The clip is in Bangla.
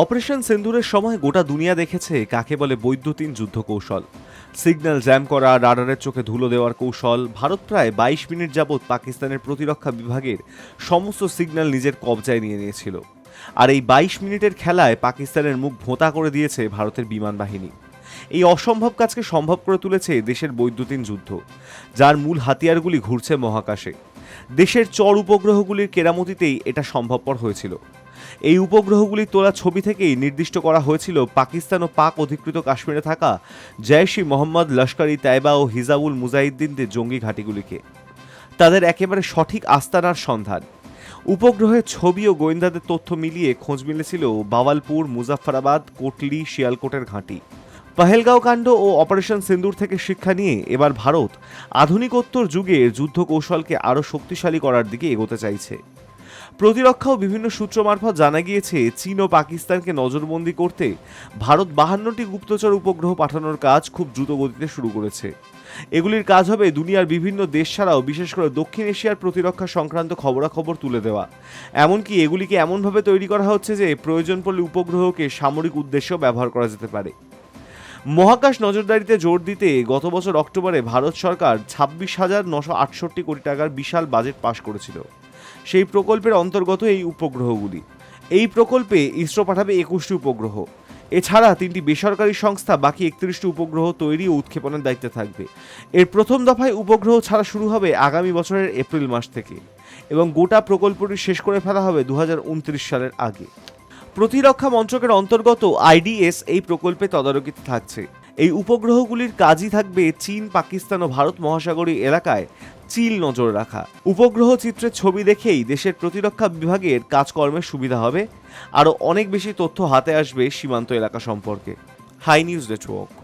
অপারেশন সিন্দুরের সময় গোটা দুনিয়া দেখেছে কাকে বলে বৈদ্যুতিন যুদ্ধ কৌশল সিগন্যাল জ্যাম করা, রাডারের চোখে ধুলো দেওয়ার কৌশল, ভারত প্রায় বাইশ মিনিট যাবৎ পাকিস্তানের প্রতিরক্ষা বিভাগের সমস্ত সিগন্যাল নিজের কবজায় নিয়ে নিয়েছিল। আর এই বাইশ মিনিটের খেলায় পাকিস্তানের মুখ ভোঁতা করে দিয়েছে ভারতের বিমান বাহিনী। এই অসম্ভব কাজকে সম্ভব করে তুলেছে দেশের বৈদ্যুতিন যুদ্ধ, যার মূল হাতিয়ারগুলি ঘুরছে মহাকাশে। দেশের চর উপগ্রহগুলির কেরামতিতেই এটা সম্ভবপর হয়েছিল। এই উপগ্রহগুলি তোলা ছবি থেকেই নির্দিষ্ট করা হয়েছিল পাকিস্তান ও পাক অধিকৃত কাশ্মীরে থাকা জয়শি মোহাম্মদ লস্করি তাইবা ও হিজাবুল মুজাহিদ্দিনদের জঙ্গি ঘাঁটিগুলিকে। তাদের একেবারে সঠিক আস্তানার সন্ধান। উপগ্রহের ছবি ও গোয়েন্দাদের তথ্য মিলিয়ে খোঁজ মিলেছিল বাওয়ালপুর, মুজাফফরাবাদ, কোটলি, শিয়ালকোটের ঘাঁটি। পহেলগাঁও কাণ্ড ও অপারেশন সিন্দুর থেকে শিক্ষা নিয়ে এবার ভারত আধুনিকোত্তর যুগের যুদ্ধ কৌশলকে আরও শক্তিশালী করার দিকে এগোতে চাইছে। প্রতিরক্ষা ও বিভিন্ন সূত্র মারফত জানা গিয়েছে, চীন ও পাকিস্তানকে নজরবন্দি করতে ভারত বাহান্নটি গুপ্তচর উপগ্রহ পাঠানোর কাজ খুব দ্রুত গতিতে শুরু করেছে। এগুলির কাজ হবে দুনিয়ার বিভিন্ন দেশ ছাড়াও, বিশেষ করে দক্ষিণ এশিয়ার প্রতিরক্ষা সংক্রান্ত খবরাখবর তুলে দেওয়া। এমনকি এগুলিকে এমনভাবে তৈরি করা হচ্ছে যে, প্রয়োজন পড়লে উপগ্রহকে সামরিক উদ্দেশ্যেও ব্যবহার করা যেতে পারে। মহাকাশ নজরদারিতে জোর দিতে গত বছর অক্টোবরে ভারত সরকার ছাব্বিশ হাজার নশো আটষট্টি কোটি টাকার বিশাল বাজেট পাশ করেছিল। সেই প্রকল্পের অন্তর্গত এই উপগ্রহগুলি। এই প্রকল্পে ইসরো পাঠাবে একুশটি উপগ্রহ। এছাড়া তিনটি বেসরকারি সংস্থা, বাকি একত্রিশটি উপগ্রহ তৈরি ও উৎক্ষেপণের দায়িত্বে থাকবে। এর প্রথম দফায় উপগ্রহ ছাড়া শুরু হবে আগামী বছরের এপ্রিল মাস থেকে এবং গোটা প্রকল্পটি শেষ করে ফেলা হবে দু হাজার উনত্রিশ সালের আগে। প্রতিরক্ষা মন্ত্রকের অন্তর্গত আইডিএস এই প্রকল্পে তদারকিতে থাকছে। এই উপগ্রহগুলির কাজই থাকবে চীন, পাকিস্তান ও ভারত মহাসাগরী এলাকায় চিল নজর রাখা। উপগ্রহ চিত্রের ছবি দেখেই দেশের প্রতিরক্ষা বিভাগের কাজকর্মের সুবিধা হবে। আরও অনেক বেশি তথ্য হাতে আসবে সীমান্ত এলাকা সম্পর্কে। High News Network.